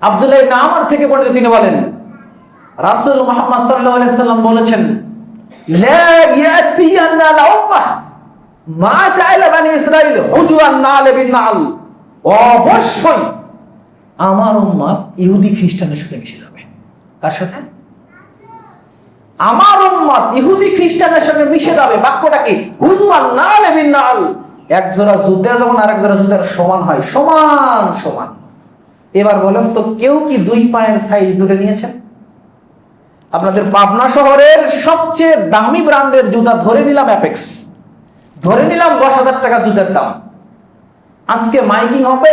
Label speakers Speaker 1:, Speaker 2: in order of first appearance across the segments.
Speaker 1: আব্দুল্লাহ ইবনে আমর থেকে বর্ণিত তিনি বলেন, রাসূল মুহাম্মদ সাল্লাল্লাহু সাল্লাম বলেছেন নাল অবশ্যই আমার ইহুদি খ্রিস্টানের সাথে মিশে যাবে। সাথে? ইহুদি খ্রিস্টানের সঙ্গে মিশে যাবে। নাল যেমন আরেক জোড়া জুতার সমান হয়, সমান সমান। এবার বলেন তো কেউ কি দুই পায়ের সাইজ ধরে নিয়েছেন? আপনাদের পাবনা শহরের সবচেয়ে দামি ব্র্যান্ডের জুতা ধরে নিলাম অ্যাপেক্স ধরে নিলাম দশ হাজার টাকা জুতার দাম। আজকে মাইকিং হবে,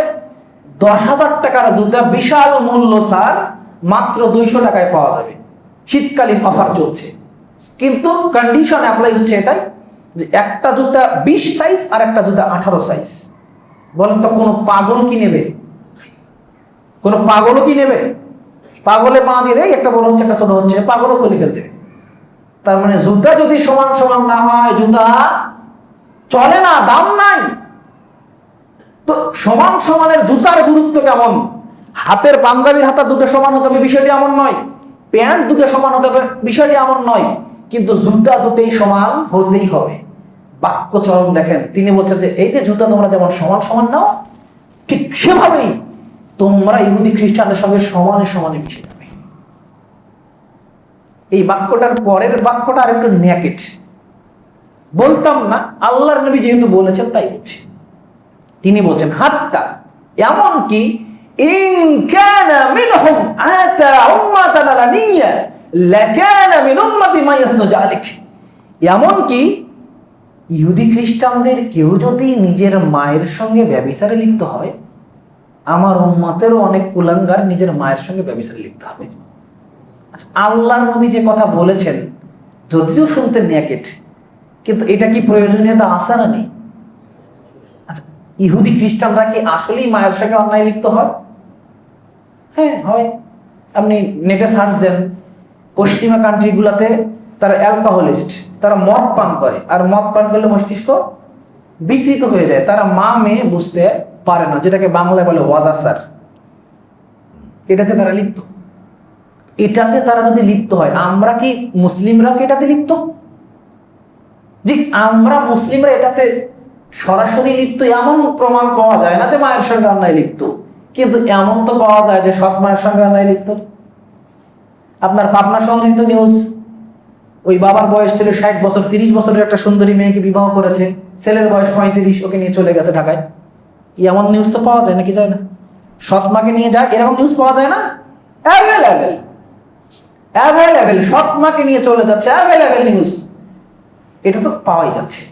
Speaker 1: দশ হাজার টাকার জুতা বিশাল মূল্য, স্যার। মাত্র দুইশো টাকায় পাওয়া যাবে। শীতকালীন অফার চলছে। কিন্তু কন্ডিশন অ্যাপ্লাই হচ্ছে এটাই যে একটা জুতা বিশ সাইজ আর একটা জুতা আঠারো সাইজ বলেন তো কোনো পাগল কি নেবে? কোনো পাগলও কি নেবে? পাগলে পা দিয়ে দেয়, একটা বড় হচ্ছে, একটা ছোট হচ্ছে, পাগলও খুলে ফেলতে। তার মানে জুতা যদি সমান সমান না হয় জুতা চলে না, দাম নাই। তো সমান সমানের জুতার গুরুত্ব কেমন? হাতের পাঞ্জাবির হাতা দুটো সমান হতে হবে, বিষয়টি এমন নয়। প্যান্ট দুটো সমান হতে হবে, বিষয়টি এমন নয়। কিন্তু জুতা দুটোই সমান হতেই হবে। বাক্যচরণ দেখেন, তিনি বলছেন যে, এই যে জুতা তোমরা যেমন সমান সমান নাও, ঠিক সেভাবেই তোমরা ইহুদি খ্রিস্টানদের সঙ্গে সমানে সমানে মিশে যাবে। এই বাক্যটার পরের বাক্যটা আর একটু ন্যাকেট বলতাম না, আল্লাহর নবী যেহেতু বলেছেন, তাই বলছি। তিনি বলছেন, হাত্তা এমন কি ইন কানা মিনহুম, আতা উম্মাতান আলানিয়া লাকানা মিন উম্মতি মা ইয়াসনু যালিক এমন কি ইহুদি খ্রিস্টানদের কেউ যদি নিজের মায়ের সঙ্গে ব্যভিচারে লিপ্ত হয় আমার উম্মতেরও অনেক কুলাঙ্গার নিজের মায়ের সঙ্গে ব্যভিচারে লিপ্ত হবে। আচ্ছা আল্লাহর নবী যে কথা বলেছেন, যদিও শুনতে ন্যাকেট কিন্তু এটা কি প্রয়োজনীয়তা আসা না নেই? আচ্ছা ইহুদি খ্রিস্টানরা কি আসলেই মায়ের সঙ্গে অন্যায় লিপ্ত হয়? হ্যাঁ হয়। আপনি নেটে সার্চ দেন, পশ্চিমা কান্ট্রিগুলোতে তারা অ্যালকোহলিস্ট, তারা মদ পান করে, আর মদ পান করলে মস্তিষ্ক বিকৃত হয়ে যায়। তারা মা মেয়ে বুঝতে পারে না, যেটাকে বাংলায় বলে ওয়াজাসার এটাতে তারা লিপ্ত। এটাতে তারা যদি লিপ্ত হয়, আমরা কি মুসলিমরা কি এটাতে লিপ্ত? জি, আমরা মুসলিমরা এটাতে সরাসরি লিপ্ত, এমন প্রমাণ পাওয়া যায় না যে মায়ের সঙ্গে অন্যায় লিপ্ত। কিন্তু এমন তো পাওয়া যায় যে সৎ মায়ের সঙ্গে অন্যায় লিপ্ত। আপনার পাবনা শহরেই তো নিউজ ওই বাবার বয়স ছিল ষাট বছর, তিরিশ বছরের একটা সুন্দরী মেয়েকে বিবাহ করেছে। ছেলের বয়স পঁয়ত্রিশ, ওকে নিয়ে চলে গেছে ঢাকায়। এমন নিউজ তো পাওয়া যায় নাকি যায় না? সৎ মাকে নিয়ে যায়, এরকম নিউজ পাওয়া যায় না? অ্যাভেলেবেল অ্যাভেলেবেল সৎ মাকে নিয়ে চলে যাচ্ছে অ্যাভেলেবেল নিউজ এটা তো পাওয়াই যাচ্ছে।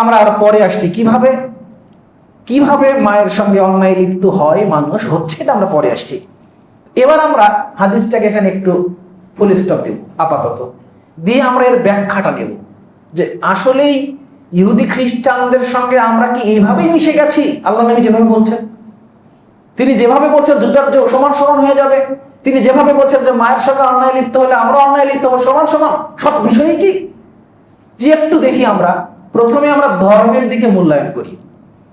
Speaker 1: আমরা আর পরে আসছি কীভাবে? কীভাবে মায়ের সঙ্গে অন্যায় লিপ্ত হয় মানুষ হচ্ছে এটা আমরা পরে আসছি। এবার আমরা হাদিসটাকে এখানে একটু ফুল স্টপ দেব, আপাতত। দিয়ে আমরা এর ব্যাখ্যাটা নেব। যে আসলেই ইহুদি খ্রিস্টানদের সঙ্গে আমরা কি এইভাবেই মিশে গেছি? আল্লাহ নবী যেভাবে বলছেন। তিনি যেভাবে বলছেন যুদ্ধের যে সমান সমান হয়ে যাবে, তিনি যেভাবে বলছেন যে মায়ের সঙ্গে অন্যায় লিপ্ত হলে আমরা অন্যায় লিপ্ত হব, সমান সমান। সব বিষয়ে কি? যে একটু দেখি আমরা, প্রথমে আমরা ধর্মের দিকে মূল্যায়ন করি।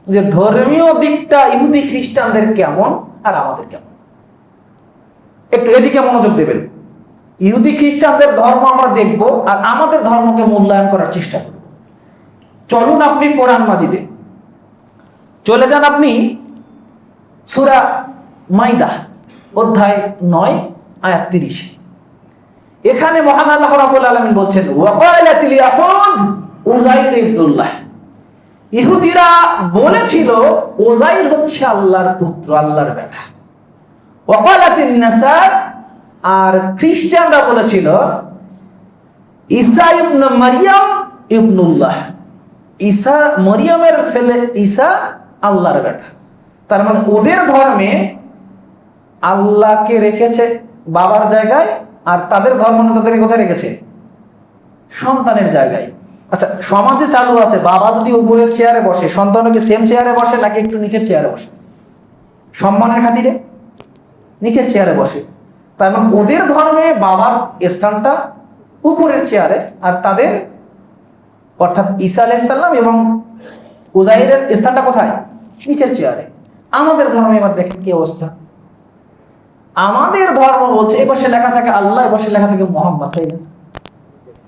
Speaker 1: যে ধর্মীয় দিকটা ইহুদি খ্রিস্টানদের কেমন আর আমাদের কেমন? একটু এদিকে মনোযোগ দেবেন। ইহুদি খ্রিস্টানদের ধর্ম আমরা দেখব আর আমাদের ধর্মকে মূল্যায়ন করার চেষ্টা করব চলুন আপনি কোরআন মাজিদে। চলে যান আপনি সুরা মাইদা, অধ্যায় নয়, আয়াত তিরিশ। এখানে মহান আল্লাহ রাবুল আলমিন বলছেন ইবনুল্লাহ। ইহুদিরা বলেছিল ওজাইর হচ্ছে আল্লাহর পুত্র, আল্লাহর বেটা। ওয়াকালাতিন নাসার আর খ্রিস্টানরা বলেছিল, ঈসা ইবনে মারিয়াম ইবনুল্লাহ। ঈসা, মরিয়মের ছেলে ঈসা আল্লাহর বেটা। তার মানে ওদের ধর্মে আল্লাহকে রেখেছে বাবার জায়গায় আর তাদের ধর্ম তাদেরকে কোথায় রেখেছে? সন্তানের জায়গায়। আচ্ছা সমাজে চালু আছে, বাবা যদি উপরের চেয়ারে বসে, সন্তানও কি সেম চেয়ারে বসে নাকি একটু নিচের চেয়ারে বসে? সম্মানের খাতিরে নিচের চেয়ারে বসে। তার মানে ওদের ধর্মে বাবার স্থানটা উপরের চেয়ারে আর তাদের অর্থাৎ ঈসা আলাইসাল্লাম এবং উজাইরের স্থানটা কোথায়? নিচের চেয়ারে। আমাদের ধর্মে এবার দেখেন কি অবস্থা। আমাদের ধর্ম বলছে এ পাশে লেখা থাকে আল্লাহ, এ পাশে লেখা থাকে মোহাম্মদ, তাই না?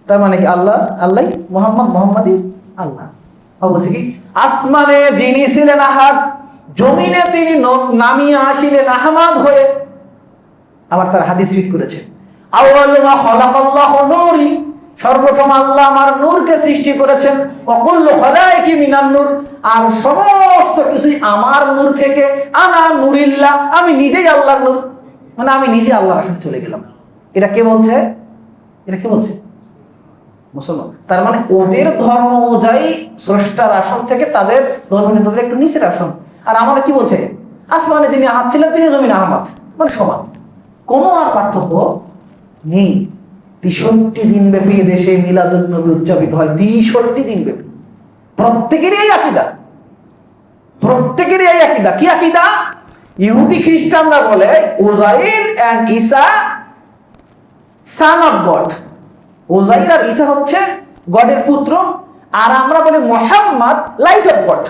Speaker 1: তার মানে কি আল্লাহ আল্লাহ মোহাম্মদ মোহাম্মদই আল্লাহ। বলছে কি? আসমানে যিনি ছিলেন আহাদ, জমিনে তিনি নামিয়ে আসিলেন আহমাদ হয়ে। আবার তার হাদিস ফিট করেছে। আউয়াল মা খালাকাল্লাহু সর্বপ্রথম আল্লাহ আমার নূরকে সৃষ্টি করেছেন। অকুল্লু খলাইকি মিনান নূর। আর সমস্ত কিছুই আমার নূর থেকে। আনা নূরিল্লাহ, আমি নিজেই আল্লাহর নূর। মানে আমি নিজে আল্লাহর আসনে চলে গেলাম। এটা কে বলছে? এটা কে বলছে? মুসলমান। তার মানে ওদের ধর্ম অনুযায়ী স্রষ্টার আসন থেকে তাদের ধর্ম তাদের একটু নিচের আসন। আর আমাদের কি বলছে? আসমানে যিনি আহাত ছিলেন তিনি জমিন আহমদ। মানে সমান। কোনো আর পার্থক্য নেই। তেষট্টি দিন ব্যাপী দেশে মিলাদুল নবী উদযাপিত হয়। তেষট্টি দিন ব্যাপী প্রত্যেকেরই এই আকিদা। প্রত্যেকেরই এই আকিদা। কি আকিদা? ইহুদি খ্রিস্টানরা বলে, Uzair and Isa son of God Uzair R Isa হচ্ছে গডের পুত্র। আর আমরা বলি Muhammad light of God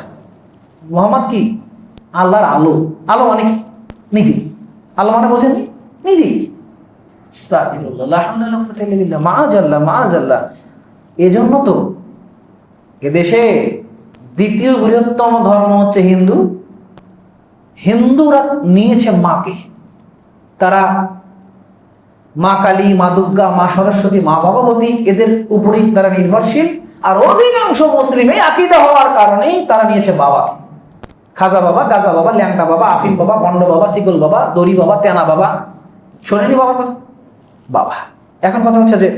Speaker 1: Muhammad কি? আল্লাহর আলো। আলো মানে কি? নিজেই আলো মানে বোঝেননি নিজেই এজন্য তো এদেশে দ্বিতীয় বৃহত্তম ধর্ম হচ্ছে হিন্দু। হিন্দুরা নিয়েছে মাকে। তারা মা কালী, মা দুর্গা, মা সরস্বতী, মা ভগবতী, এদের উপরেই তারা নির্ভরশীল। আর অধিকাংশ মুসলিম আকিদা হওয়ার কারণেই তারা নিয়েছে বাবাকে। খাজা বাবা, গাজা বাবা, ল্যাংটা বাবা, আফিম বাবা, ভণ্ড বাবা সিকল বাবা, দড়ি বাবা, তেনা বাবা। শোনেনি বাবার কথা? বাবা এখন কথা হচ্ছে যে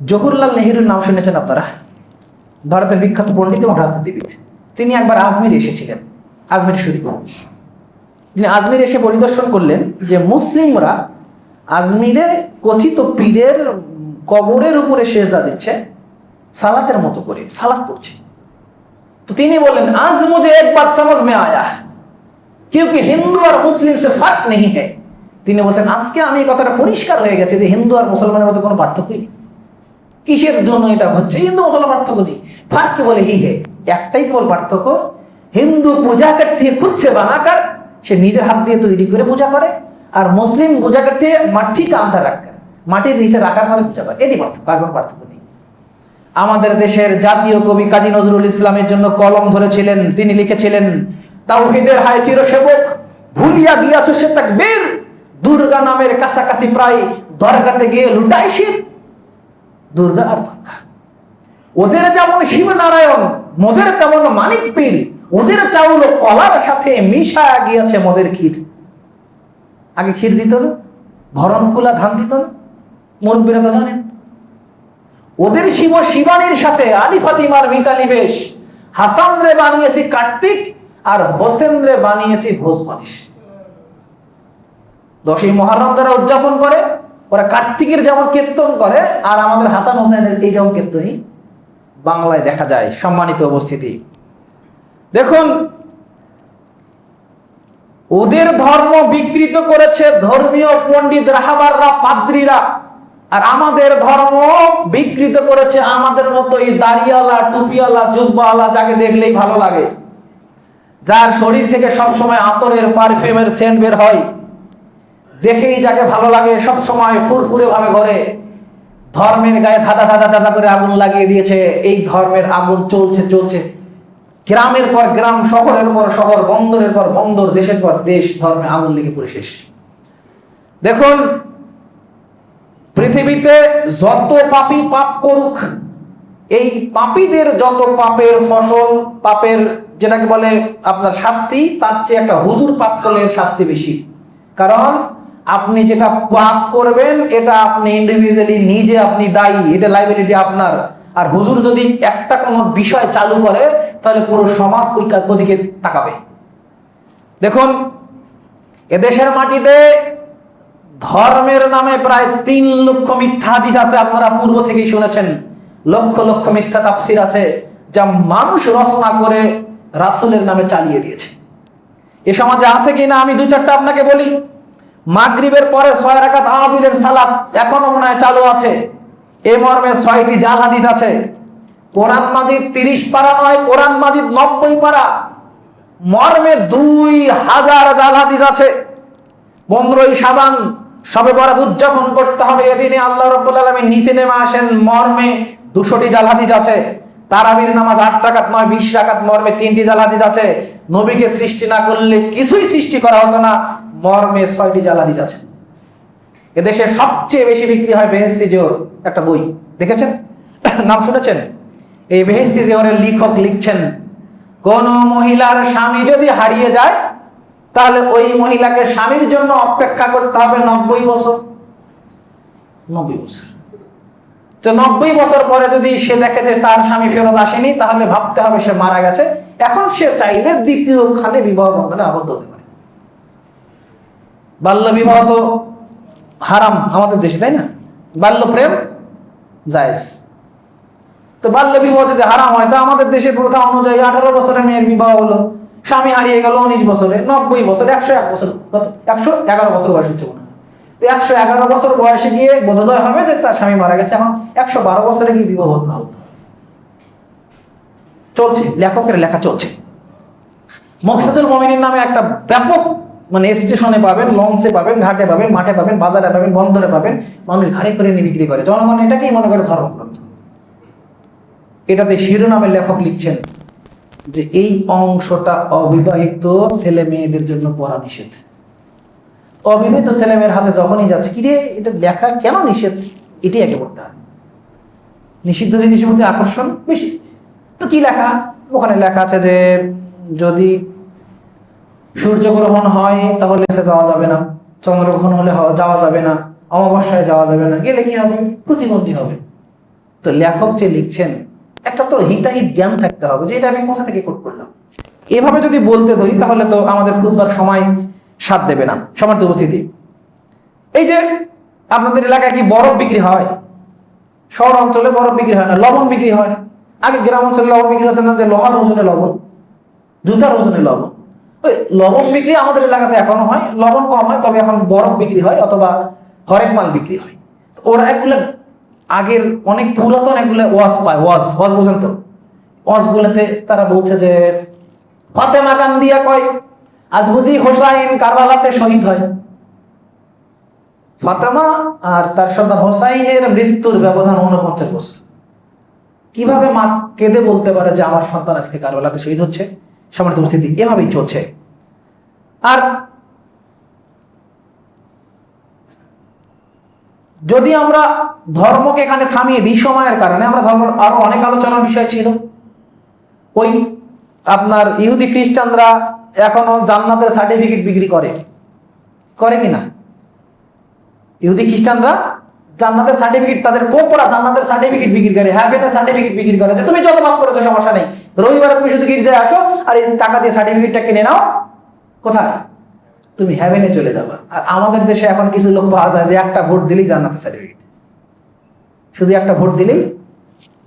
Speaker 1: জহুরলাল নেহরুর নাম শুনেছেন আপনারা ভারতের বিখ্যাত পণ্ডিত এবং রাজনীতিবিদ তিনি একবার আজমির এসেছিলেন আজমির শরীফ তিনি আজমির এসে পরিদর্শন করলেন যে মুসলিমরা আজমিরে কথিত পীরের কবরের উপরে সেজদা দিচ্ছে সালাতের মতো করে সালাত পড়ছে তো তিনি বললেন আজ মুঝে এক বাত समझ में आया क्योंकि হিন্দু আর মুসলিম সে ফার্ক নেই है তিনি বলছেন, আজকে আমি এই কথাটা পরিষ্কার হয়ে গেছে যে হিন্দু আর মুসলমানের মধ্যে কোনো পার্থক্যই নেই। কিসের জন্য এটা হচ্ছে হিন্দু মুসলমান পার্থক্য নেই। ফার্ক বলে, হি হে, একটাই কেবল পার্থক্য, হিন্দু পূজা করতে খুঁজছে বানাকার, সে নিজের হাত দিয়ে তৈরি করে পূজা করে, আর মুসলিম পূজা করতে মাটি কান্দা রাখার মাটির নিচে রাখার মানে পূজা করে। এটি পার্থক্য, আর কোনো পার্থক্য নেই। আমাদের দেশের জাতীয় কবি কাজী নজরুল ইসলামের জন্য কলম ধরেছিলেন, তিনি লিখেছিলেন, তাওহিদের হায় চিরসেবক, ভুলিয়া গিয়াছ সে তাকবীর। দুর্গা নামের কাছাকাছি প্রায় দরগাতে গিয়ে লুটাই শির দুর্গা আর দুর্গা। ওদের যেমন শিবনারায়ণ, মোদের তেমন মানিক পীর ওদের চাউল কলার সাথে মিশা গিয়েছে মোদের ক্ষীর। আগে ক্ষীর দিত না, ভরণ খোলা ধান দিত না, মুরব্বীরা তো জানেন। ওদের শিব শিবানীর সাথে আলি ফাতিমার মিতালি বেশ হাসান রে বানিয়েছি কার্তিক আর হোসেন রে বানিয়েছি ভোজ মানিস দশই মহারম তারা উদযাপন করে, ওরা কার্তিকের যেমন কীর্তন করে, আর আমাদের হাসান হোসেনের এই যেমন কীর্তনই বাংলায় দেখা যায়, সম্মানিত উপস্থিতি। দেখুন, ওদের ধর্ম বিকৃত করেছে ধর্মীয় পণ্ডিত রাহাবাররা, পাদ্রীরা, আর আমাদের ধর্ম বিকৃত করেছে আমাদের মতো এই দাড়িওয়ালা টুপিওয়ালা, জুব্বাওয়ালা, যাকে দেখলেই ভালো লাগে। যার শরীর থেকে সবসময় আতরের পারফিউমের সেন্ট বের হয় দেখেই যাকে ভালো লাগে সব সময় ফুরফুরে ভাবে ঘরে। ধর্মের গায়ে ধাঁধা ধাঁধা ধাঁধা করে আগুন লাগিয়ে দিয়েছে। এই ধর্মের আগুন চলছে চলছে। গ্রামের পর গ্রাম, শহরের পর শহর, বন্দরের পর বন্দর, দেশের পর দেশ, ধর্মে আগুন লেগে পড়ে শেষ। দেখুন, পৃথিবীতে যত পাপী পাপ করুক, এই পাপীদের যত পাপের ফসল, পাপের যেটাকে বলে আপনার শাস্তি, তার চেয়ে একটা হুজুর পাপ করলে শাস্তি বেশি। কারণ আপনি যেটা পাপ করবেন, এটা আপনি ইন্ডিভিজুয়ালি নিজে আপনি দায়ী, এটা লাইবিলিটি আপনার। আর হুজুর যদি একটা কোনো বিষয় চালু করে, তাহলে পুরো সমাজ ওই কাজ ওদিকে তাকাবে। দেখুন, এদেশের মাটিতে ধর্মের নামে প্রায় তিন লক্ষ মিথ্যা হাদিস আছে, আপনারা পূর্ব থেকেই শুনেছেন। লক্ষ লক্ষ মিথ্যা তাফসির আছে, যা মানুষ রচনা করে রাসূলের নামে চালিয়ে দিয়েছে। এ সমাজে আছে কিনা, আমি দু চারটা আপনাকে বলি। মাগরিবের পরে ছয় রাকাত আহবিলের সালাত এখনও মনে হয় চালু আছে। এ মর্মে ছয়টি জাল হাদিস আছে। কোরআন মাজিদ তিরিশ পারা নয়, কোরআন মাজিদ নব্বই পারা। মর্মে দুই হাজার জাল হাদিস আছে। পনেরোই সাবান সবে বরাত উদযাপন করতে হবে এদিনে। আল্লাহ রব্বুল আলমী নিচে নেমে আসেন, মর্মে দুশোটি জাল হাদিস আছে। তারাবির নামাজ আট টাকাত নয়, বিশ টাকাত মর্মে তিনটি জাল হাদিস আছে। নবীকে সৃষ্টি না করলে কিছুই সৃষ্টি করা হতো না। মর্মে ছয়টি হাদিস আছে এদেশে সবচেয়ে বেশি বিক্রি হয় বেহেস্তি জোর একটা বই। দেখেছেন? নাম শুনেছেন? এই বেহেস্তি জোহরের লেখক লিখছেন, কোন মহিলার স্বামী যদি হারিয়ে যায়, তাহলে ওই মহিলাকে স্বামীর জন্য অপেক্ষা করতে হবে নব্বই বছর। নব্বই বছর। তো নব্বই বছর পরে যদি সে দেখে যে তার স্বামী ফেরত আসেনি, তাহলে ভাবতে হবে সে মারা গেছে। এখন সে চাইলে দ্বিতীয় খানে বিবাহ বন্ধনে আবদ্ধ হতে। বাল্য বিবাহ তো হারাম আমাদের দেশে, তাই না? বাল্য প্রেম জায়েজ। তো বাল্য বিবাহ যদি হারাম হয়, তো আমাদের দেশের প্রথা অনুযায়ী আঠারো বছরে মেয়ের বিবাহ হলো, স্বামী হারিয়ে গেল উনিশ বছরে, নব্বই বছর, একশো এক বছর, কত? একশো এগারো বছর বয়স হচ্ছে মনে তো একশো এগারো বছর বয়সে গিয়ে বোধোদয় হবে যে তার স্বামী মারা গেছে, এখন একশো বারো বছরে গিয়ে বিবাহ না চলছে, লেখকের লেখা চলছে। মকসুদুল মমিনের নামে একটা ব্যাপক মানে স্টেশনে পাবেন লঞ্চে পাবেন, ঘাটে পাবেন, মাঠে পাবেন, বাজারে পাবেন, বন্দরে পাবেন, মানুষ ঘাড়ে করে নিয়ে বিক্রি করে। জনগণ এটাকেই মনে করে ধর্মগ্রন্থ। এটাতে শিরোনামের লেখক লিখছেন যে, এই অংশটা অবিবাহিত ছেলে মেয়েদের জন্য পড়া নিষেধ। অবিবাহিত ছেলে মেয়ের হাতে যখনই যাচ্ছে, কি রে, এটা লেখা কেন নিষেধ? এটি একে পড়তে হয় নিষিদ্ধ জিনিসের মধ্যে আকর্ষণ বেশি। তো কি লেখা? ওখানে লেখা আছে যে, যদি সূর্যগ্রহণ হয়, তাহলে সে যাওয়া যাবে না। চন্দ্রগ্রহণ হলে যাওয়া যাবে না। অমাবস্যায় যাওয়া যাবে না। গেলে কি হবে? প্রতিবন্ধী হবে। তো লেখক যে লিখছেন, একটা তো হিতাহিত জ্ঞান থাকতে হবে যে এটা আমি কোথা থেকে কোট করলাম। এভাবে যদি বলতে ধরি, তাহলে তো আমাদের খুববার সময় সাথ দেবে না। সমার্থ উপস্থিতি। এই যে আপনাদের এলাকায় কি বরফ বিক্রি হয়? শহর অঞ্চলে বরফ বিক্রি হয় না, লবণ বিক্রি হয়। আগে গ্রাম অঞ্চলে লবণ বিক্রি হতো না, যে লোহার ওজনে লবণ, জুতার ওজনে লবণ। ওই লবণ বিক্রি আমাদের এলাকাতে এখনও হয়, লবণ কম হয়, তবে এখন বরফ বিক্রি হয় অথবা হরেক মাল বিক্রি হয়। ওরা এগুলো আগের অনেক পুরাতন এগুলো ওয়াজ পায় ওয়াজ ওয়াজ বোঝেন তো? ওয়াজগুলোতে তারা বলছে যে, ফাতেমা দিয়া কয়, আজ বুঝি হোসাইন কারবালাতে শহীদ হয়। ফাতেমা আর তার সন্তান হোসাইনের মৃত্যুর ব্যবধান উনপঞ্চাশ বছর। কীভাবে মা কেঁদে বলতে পারে যে, আমার সন্তান আজকে কারবালাতে শহীদ হচ্ছে? সমার্থ উপস্থিতি এভাবেই চলছে। আর যদি আমরা ধর্মকে এখানে থামিয়ে দিই সময়ের কারণে, আমরা ধর্ম আরও অনেক আলোচনার বিষয় ছিল। ওই আপনার ইহুদি খ্রিস্টানরা এখনও জান্নাতের সার্টিফিকেট বিক্রি করে। করে কিনা? ইহুদি খ্রিস্টানরা জান্নাতের সার্টিফিকেট তাদের পোপরা জান্নাতের সার্টিফিকেট বিক্রি করে হ্যাভেনের সার্টিফিকেট বিক্রি করে যে তুমি যত মাপ করেছ, সমস্যা নেই। রবিবারে তুমি শুধু গির্জায় আসো আর এই টাকা দিয়ে সার্টিফিকেটটা কিনে নাও। কোথায়? তুমি হ্যাভেনে চলে যাবা। আর আমাদের দেশে এখন কিছু লোক পাওয়া যায় যে একটা ভোট দিলেই জান্নাতের সার্টিফিকেট শুধু একটা ভোট দিলেই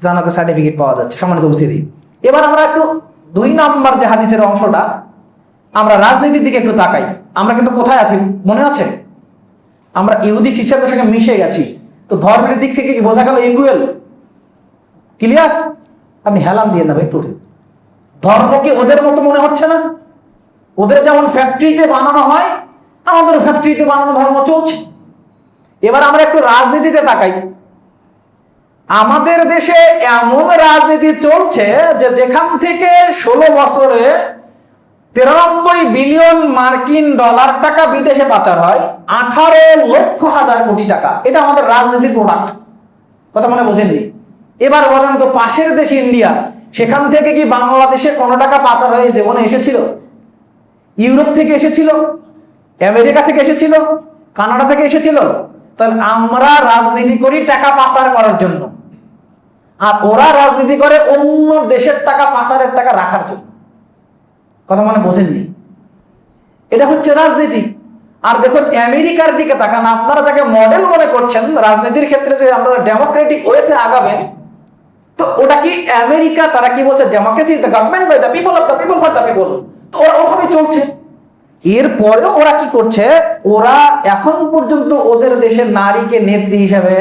Speaker 1: জান্নাতের সার্টিফিকেট পাওয়া যাচ্ছে। সম্মানিত উপস্থিতি, এবার আমরা একটু দুই নাম্বার যে হাদিসের অংশটা, আমরা রাজনীতির দিকে একটু তাকাই। আমরা কিন্তু কোথায় আছি? মনে আছে? আমরা ইহুদি খ্রিস্টানদের সঙ্গে মিশে গেছি। তো ধর্মের দিক থেকে কি বোঝা গেল ইকুয়েল ক্লিয়ার আপনি হেলাম দিয়ে নেবে একটু। ধর্ম কি ওদের মতো মনে হচ্ছে না? ওদের যেমন ফ্যাক্টরিতে বানানো হয় আমাদের ফ্যাক্টরিতে বানানো ধর্ম চলছে। এবার আমরা একটু রাজনীতিতে তাকাই। আমাদের দেশে এমন রাজনীতি চলছে যে যেখান থেকে ষোলো বছরে তিরানব্বই বিলিয়ন মার্কিন ডলার টাকা বিদেশে পাচার হয়, আঠারো লক্ষ হাজার কোটি টাকা। এটা আমাদের রাজনীতির প্রোডাক্ট কথা মনে বোঝেননি? এবার বলেন তো পাশের দেশ ইন্ডিয়া, সেখান থেকে কি বাংলাদেশে কোনো টাকা পাচার হয়ে জীবনে এসেছিল? ইউরোপ থেকে এসেছিল? আমেরিকা থেকে এসেছিল? কানাডা থেকে এসেছিল? তাহলে আমরা রাজনীতি করি টাকা পাচার করার জন্য। আর ওরা রাজনীতি করে অন্য দেশের টাকা পাচারের টাকা রাখার জন্য। কথা মানে বোঝেননি? এটা হচ্ছে রাজনীতি। আর দেখুন, আমেরিকার দিকে তাকান, আপনারা যাকে মডেল মনে করছেন, রাজনীতির ক্ষেত্রে যে আমরা ডেমোক্রেটিক ওয়েতে আগাবেন, তো ওটা কি আমেরিকা, তারা কি বলছে democracy the government by the people of the people for the people তো ওরা ওভাবে চলছে। এরপরেও ওরা কি করছে, ওরা এখন পর্যন্ত ওদের দেশের নারীকে নেত্রী হিসাবে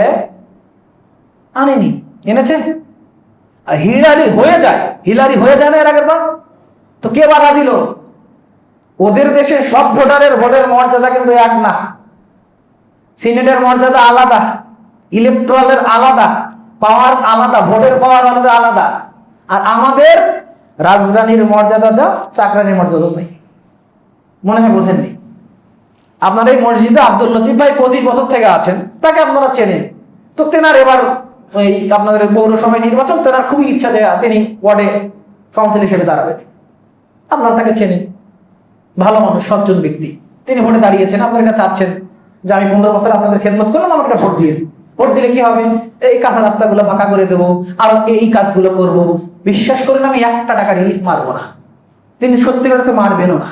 Speaker 1: আনেনি। এনেছে? হিলারি হয়ে যায়। হিলারি হয়ে যায় না এর আগের বার? তো কে বাধা দিল? ওদের দেশে সব ভোটারের ভোটের মর্যাদা কিন্তু এক না। সিনেটের মর্যাদা আলাদা, ইলেকট্রালের আলাদা, পাওয়ার আলাদা, ভোটের পাওয়ার আলাদা আলাদা। আর আমাদের রাজধানীর মর্যাদা যা, চাকরানির মর্যাদা তাই। মনে হয় বোঝেননি? আপনার এই মসজিদে আব্দুল লতিফ ভাই পঁচিশ বছর থেকে আছেন, তাকে আপনারা চেনেন। তো তেনার এবার এই আপনাদের পৌরসভায় নির্বাচন, তেনার খুবই ইচ্ছা যে তিনি ওয়ার্ডে কাউন্সিল হিসেবে দাঁড়াবেন। আপনারা তাকে চেনেন। ভালো মানুষ, সজ্জন ব্যক্তি। তিনি ভোটে দাঁড়িয়েছেন, আপনাদের কাছে চাচ্ছেন যে আমি পনেরো বছর আপনাদের খেদমত করলাম, আমাকে একটা ভোট দিয়ে ভোট দিলে কি হবে? এই কাঁচা রাস্তাগুলো ফাঁকা করে দেবো, আর এই কাজগুলো করব। বিশ্বাস করেন, আমি একটা টাকা রিলিফ মারবো না। তিনি সত্যিকার তো মারবেনও না।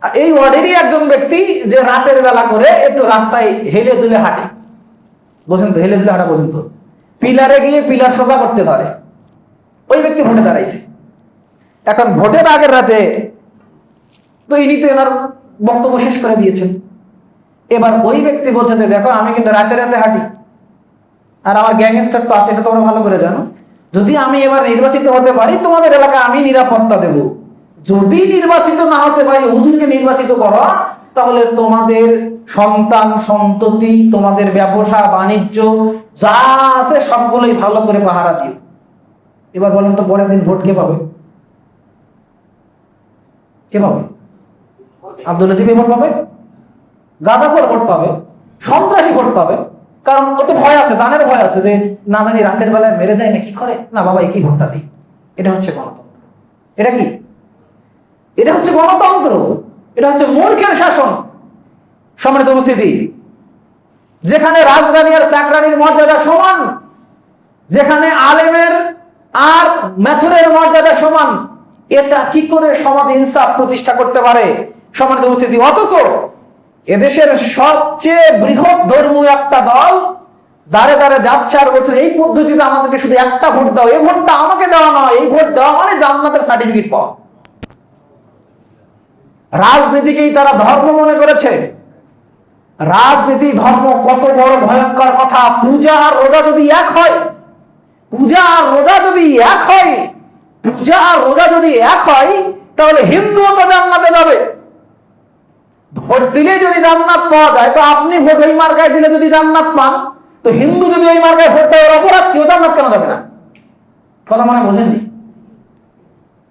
Speaker 1: আর এই ওয়ার্ডেরই একজন ব্যক্তি যে রাতের বেলা করে একটু রাস্তায় হেলে দুলে হাঁটে। বোঝেন তো, হেলে দুলে হাঁটা বোঝেন তো। পিলারে গিয়ে পিলার সোজা করতে ধরে। ওই ব্যক্তি ভোটে দাঁড়াইছে। এখন ভোটের আগের রাতে? তো ইনি তো এনার বক্তব্য শেষ করে দিয়েছেন। এবার ওই ব্যক্তি বলছে যে, দেখো, আমি কিন্তু রাতে রাতে হাঁটি। আর আমার গ্যাংস্টার তো আছে, এটা তোমরা ভালো করে জানো। যদি আমি এবার নির্বাচিত হতে পারি, তোমাদের এলাকায় আমি নিরাপত্তা দেব। যদি নির্বাচিত না হতে পারি, হুজুরকে নির্বাচিত করো, তাহলে তোমাদের সন্তান সন্ততি, তোমাদের ব্যবসা, বাণিজ্য, যা আছে সবগুলোই ভালো করে পাহারা দিও। এবার বলেন তো, পরের দিন ভোট কে পাবে? কে পাবে? আব্দুল লতিফ ভোট পাবে? গাজাখোর ভোট পাবে? সন্ত্রাসী ভোট পাবে? কারণ ও তো ভয় আছে, জানের ভয় আছে যে না জানি রাতের বেলায় মেরে দেয় না কি করে? না বাবা, একই ভোটটা দিই। এটা হচ্ছে গণতন্ত্র। এটা কি? এটা হচ্ছে গণতন্ত্র। এটা হচ্ছে মূর্খের শাসন। সম্মানিত উপস্থিতি, যেখানে রাজরানী আর চাকরানির মর্যাদা সমান, যেখানে আলেমের আর ম্যাথুরের মর্যাদা সমান এটা কি করে সমাজ ইনসাফ প্রতিষ্ঠা করতে পারে? সম্মানিত উপস্থিতি, অথচ এদেশের সবচেয়ে বৃহৎ ধর্মীয় একটা দল দাঁড়ে দাঁড়ে যাচ্ছে আর বলছে, এই পদ্ধতিতে আমাদেরকে শুধু একটা ভোট দাও, এই ভোটটা আমাকে দেওয়া নয়, এই ভোট দেওয়া মানে জান্নাতের সার্টিফিকেট পাওয়া। রাজনীতিকেই তারা ধর্ম মনে করেছে। রাজনীতি, ধর্ম কত বড় ভয়ঙ্কর কথা। পূজা আর রোজা যদি এক হয়, পূজা আর রোজা যদি এক হয় পূজা আর রোজা যদি এক হয়, তাহলে হিন্দু তো জান্নাতে যাবে। ভোট দিলে যদি জান্নাত পাওয়া যায়, তো আপনি ভোট ওই মার্কায় দিলে যদি জান্নাত পান, তো হিন্দু যদি ওই মার্কায় ভোট দেয়, ওর অপরাধ কেউ জান্নাত কেন যাবে না? কথা মানে বোঝেননি?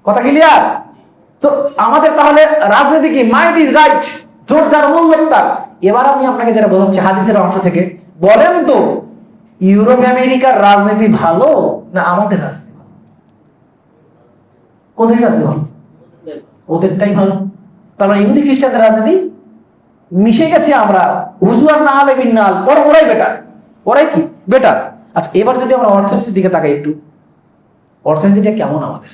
Speaker 1: কথা ক্লিয়ার তো আমাদের তাহলে রাজনীতি কি? মাইট ইজ রাইট জোর যার মূল্য তার। এবার আমি আপনাকে যেটা বোঝাচ্ছি হাদিসের অংশ থেকে, বলেন তো, ইউরোপ আমেরিকার রাজনীতি ভালো না আমাদের রাজনীতি? কোন রাজনীতি ভালো ওদেরটাই ভালো। তার মানে ইহুদি খ্রিস্টানদের রাজনীতি মিশে গেছে আমরা। হুজুর না আলে বিন্নাল ওর, ওরাই বেটার ওরাই কি? বেটার আচ্ছা এবার যদি আমরা অর্থনীতির দিকে তাকাই একটু, অর্থনীতিটা কেমন আমাদের?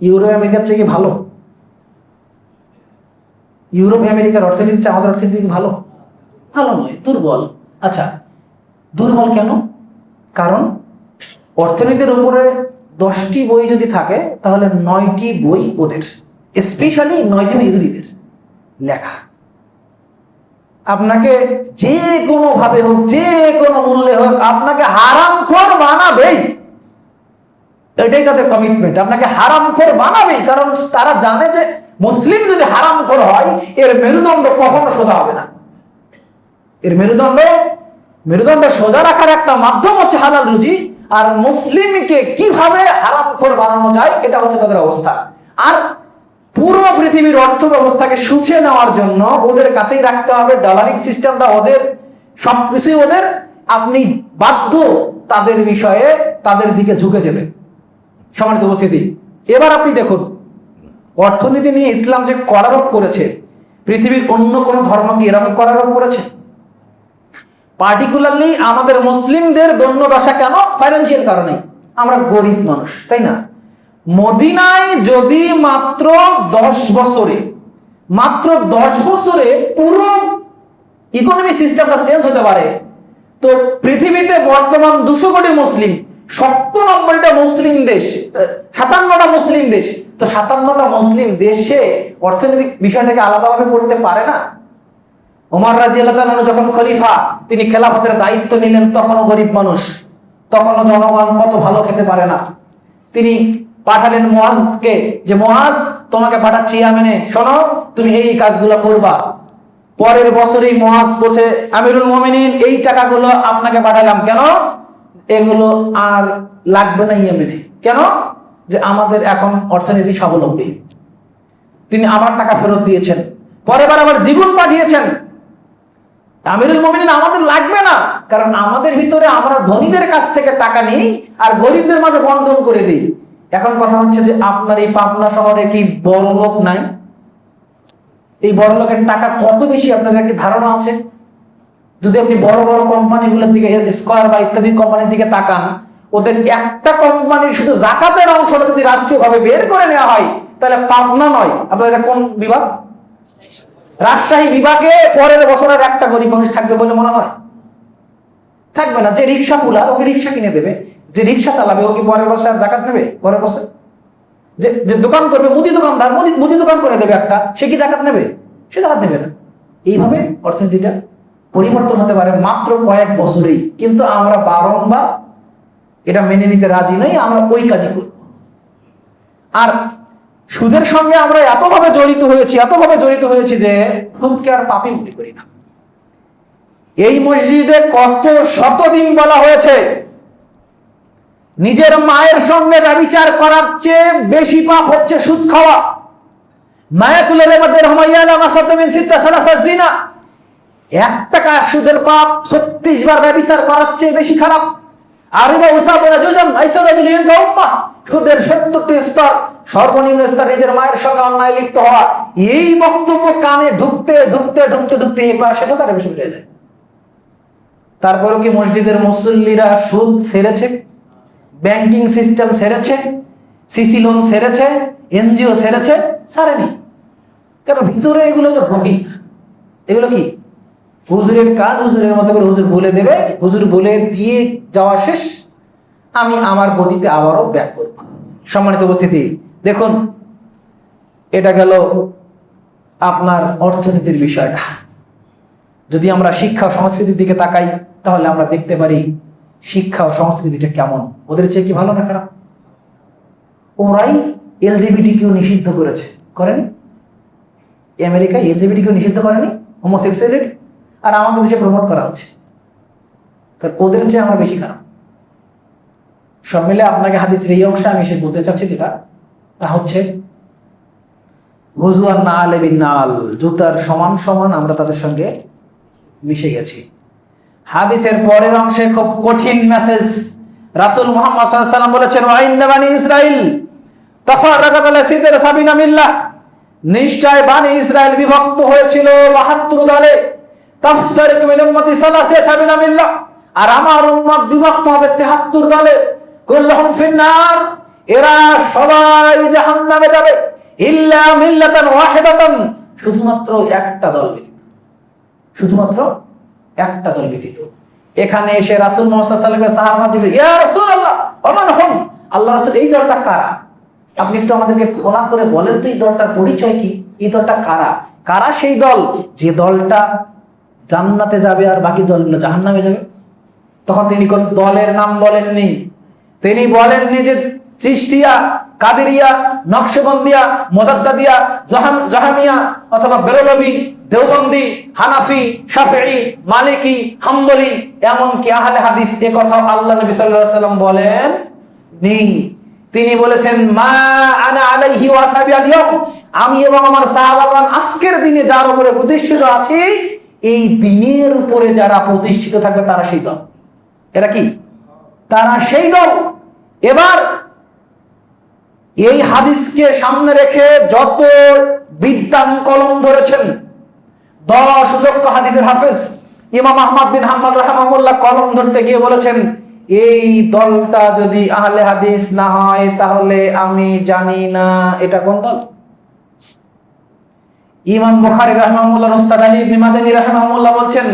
Speaker 1: ইউরোপ আমেরিকার চেয়ে কি ভালো? ইউরোপ আমেরিকার অর্থনীতি চেয়ে আমাদের অর্থনীতি কি ভালো? ভালো নয়, দুর্বল। আচ্ছা দুর্বল কেন? কারণ অর্থনীতির উপরে দশটি বই যদি থাকে, তাহলে নয়টি বই ওদের স্পেশালি নয়টি বই ইহুদিদের লেখা। আপনাকে যে কোনো ভাবে হোক, যে কোনো মূল্যে হোক, আপনাকে হারামখোর বানাবেই এটাই তাদের কমিটমেন্ট আপনাকে হারামখোর বানাবেই কারণ তারা জানে যে মুসলিম যদি হারামখোর হয়, এর মেরুদণ্ড কখনো সোজা হবে না। এর মেরুদণ্ড মেরুদণ্ড সোজা রাখার একটা মাধ্যম হচ্ছে হালাল রুজি। আর মুসলিমকে কীভাবে হারামখোর বানানো যায়, এটা হচ্ছে তাদের অবস্থা। আর পুরো পৃথিবীর অর্থ ব্যবস্থাকে সুছে নেওয়ার জন্য ওদের কাছেই রাখতে হবে, ডলারিং সিস্টেমটা ওদের সবকিছুই ওদের। আপনি বাধ্য তাদের বিষয়ে তাদের দিকে ঝুঁকে যেতে। সমানিত উপস্থিতি, এবার আপনি দেখুন, অর্থনীতি নিয়ে ইসলাম যে করারোপ করেছে, পৃথিবীর অন্য কোনো ধর্ম কি এরকম করারোপ করেছে? পার্টিকুলারলি আমাদের মুসলিমদের দৈন্য দশা কেন? ফাইন্যান্সিয়াল কারণে। আমরা গরিব মানুষ, তাই না? মদিনায় যদি মাত্র দশ বছরে, মাত্র দশ বছরে পুরো ইকোনমি সিস্টেমটা চেঞ্জ হতে পারে, তো পৃথিবীতে বর্তমান দুশো কোটি মুসলিম সপ্তানব্বইটা মুসলিম দেশ সাতান্নটা মুসলিম দেশ, তো সাতান্নটা মুসলিম দেশে অর্থনৈতিক বিষয়টাকে আলাদাভাবে করতে পারে না? ওমর রাজি আল্লাহ যখন খলিফা, তিনি খেলাফতের দায়িত্ব নিলেন, তখনও গরিব মানুষ। তখনও জনগণ কত ভালো খেতে পারে না। তিনি পাঠালেন মোয়াজকে যে মোয়াজ তোমাকে পাঠাচ্ছি ইয়ামেনে শোনো, তুমি এই কাজগুলো করবা। পরের বছরই মহাজ বলছে, আমিরুল মোমিনিন, এই টাকাগুলো আপনাকে পাঠালাম। কেন? এগুলো আর লাগবে না ইয়েমেনে। কেন? যে, আমাদের এখন অর্থনীতি স্বাবলম্বী। তিনি আবার টাকা ফেরত দিয়েছেন। পরের বার আবার দ্বিগুণ পাঠিয়েছেন। আমিরুল মোমিনিন আমাদের লাগবে না। কারণ আমাদের ভিতরে আমরা ধনীদের কাছ থেকে টাকা নিই আর গরিবদের মাঝে বন্টন করে দিই। এখন কথা হচ্ছে যে আপনার এই পাবনা শহরে কি বড় লোক নাই? এই বড় লোকের টাকা কত বেশি আপনার কি ধারণা আছে? যদি আপনি বড় বড় কোম্পানিগুলোর দিকে স্কয়ার বা ইত্যাদি কোম্পানির দিকে তাকান, ওদের একটা কোম্পানির শুধু জাকাতের অংশটা যদি রাষ্ট্রীয়ভাবে বের করে নেওয়া হয়, তাহলে পাবনা নয়। আপনার এটা কোন বিভাগ? রাজশাহী বিভাগে পরের বছরের একটা গরিব মানুষ থাকবে বলে মনে হয়। থাকবে না, যে রিক্সা পুলার, ওকে রিক্সা কিনে দেবে। যে রিক্সা চালাবে, ও কি পরের বছর আর জাকাত নেবে? পরের বছর? যে যে দোকান করবে, মুদি দোকানদার, মুদি মুদি দোকান করে দেবে একটা, সে কি জাকাত নেবে? সে জাকাত নেবে না। এইভাবে অর্থনীতিটা পরিবর্তন হতে পারে মাত্র কয়েক বছরেই। কিন্তু আমরা বারংবার এটা মেনে নিতে রাজি নই, আমরা ওই কাজই করব। আর সুদের সঙ্গে আমরা এতভাবে জড়িত হয়েছি, এতভাবে জড়িত হয়েছি যে সুদকে আর পাপি মনে করি না। এই মসজিদে কত শতদিন বলা হয়েছে, নিজের মায়ের সঙ্গে ব্যবিচার করার চেয়ে বেশি পাপ হচ্ছে সুদ খাওয়া। মায়াতুলের মধ্যে রহমাইয়ালা মাসাদ্দিন সিত্তা সালাসা জিনা। এক টাকা সুদের পাপ ছত্রিশ বার ব্যবিচার করার চেয়ে বেশি খারাপ। আর এবার উসাবরা যোজন আইসারাজুলিন উম্মাহ। সুদের সত্তরটি স্তর, সর্বনিম্ন স্তর নিজের মায়ের সঙ্গে অন্যায় লিপ্ত হওয়া এই বক্তব্য কানে ঢুকতে ঢুকতে ঢুকতে ঢুকতে এই পাশে ঢোকারে বেশি মিলে যায়। তারপরেও কি মসজিদের মুসল্লিরা সুদ ছেড়েছে? ব্যাংকিং সিস্টেম ছেড়েছে? সিসি লোন ছেড়েছে? এনজিও ছেড়েছে? ছাড়েনি। কারণ ভিতরে এগুলো তো ঢোকেই না। এগুলো কি? হুজুরের কাজ হুজুরের মতো করে হুজুর বলে দেবে, হুজুর বলে দিয়ে যাওয়া শেষ, আমি আমার গতিতে আবারও ব্যাক করব। সম্মানিত উপস্থিতি, দেখুন, এটা গেল আপনার অর্থনীতির বিষয়টা। যদি আমরা শিক্ষা সংস্কৃতির দিকে তাকাই, তাহলে আমরা দেখতে পারি শিক্ষা ও সংস্কৃতিটা কেমন। ওদের চেয়ে কি ভালো না খারাপ? ওরাই এলজিবিটি কেউ নিষিদ্ধ করেছে। করেনি? আমেরিকায় এলজিবিটি কেউ নিষিদ্ধ করেনি? হোমোসেক্সুয়ালিটি আর আমাদের দেশে প্রমোট করা হচ্ছে। তার ওদের চেয়ে আমরা বেশি খারাপ। সব মিলে আপনাকে হাদিসের এই অংশে আমি এসে বলতে চাচ্ছি যেটা, তা হচ্ছে হুজুয়ার না আলেবিন নাল, জুতার সমান সমান আমরা তাদের সঙ্গে মিশে গেছি। হাদিসের পরের অংশে খুব কঠিন মেসেজ রাসূল মুহাম্মদ সাল্লাম বলেছেন ওয়াইন্না বানি ইসরাইল তাফারাকাত আলা সিদর সাবিনা নিশ্চয় বানি ইসরাইল বিভক্ত হয়েছিল 72 দলে। তাফতারিক মিন উম্মতি সালাসে সাবিনা মিল্লাহ। আর আমার উম্মত বিভক্ত হবে 73 দলে। কুল্লুহুম ফিন্নার। এরা সবাই জাহান্নামে যাবে। ইল্লা মিল্লাতান ওয়াহিদাতান। শুধুমাত্র একটা দল ব্যতীত। শুধুমাত্র একটা দল ব্যতীত। এখানে এসে রাসূল মুহাম্মদ সাল্লাল্লাহু আলাইহি ইয়া রাসূলুল্লাহ, ওমান হুম? আল্লাহ রাসূল, এই দলটা কারা? আপনি একটু আমাদেরকে খোলা করে বলেন তো, এই দলটার পরিচয় কি? এই দলটা কারা? কারা সেই দল? যে দলটা জান্নাতে যাবে আর বাকি দলগুলো জাহান্নামে যাবে। তখন তিনি কোন দলের নাম বলেননি। তিনি বলেননি যে চিস্তিয়া কাদেরিয়া, নকশবন্দিয়া, মোজাদ্দাদিয়া জাহান জাহামিয়া অথবা বেরলবি, দেওবন্দি, হানাফি, শাফেঈ, মালিকি, হাম্বলি এমনকি আহলে হাদিস এ কথা আল্লাহ নবী আলাইহি সাল্লাম বলেন নি তিনি বলেছেন, মা আনা আলাইহি ওয়াসাবি আলিয়াম আমি এবং আমার সাহাবাগণ আজকের দিনে যার উপরে প্রতিষ্ঠিত আছি এই দিনের উপরে যারা প্রতিষ্ঠিত থাকবে, তারা সেই দল। এরা কি? তারা সেই দল। এবার এই হাদিসকে সামনে রেখে যত বিদ্যান কলম ধরেছেন, দশ লক্ষ হাদিসের হাফেজ, ইমাম আহমদ বিন হাম্মদ রাহমাহুল্লাহ কলম ধরতে গিয়ে বলেছেন, এই দলটা যদি আহলে হাদিস না হয়, তাহলে আমি জানি না এটা কোন দল। ইমাম বুখারী রাহমাহুল্লাহ, উস্তাদ আলী ইবনে মাদানী রাহমাহুল্লাহ বলছেন,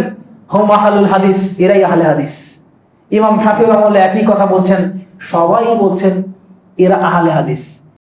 Speaker 1: হুম আহলুল হাদিস, এরাই আহলে হাদিস। ইমাম শাফি রাহমাহুল্লাহ একই কথা বলছেন, সবাই বলছেন, এরা আহলে হাদিস।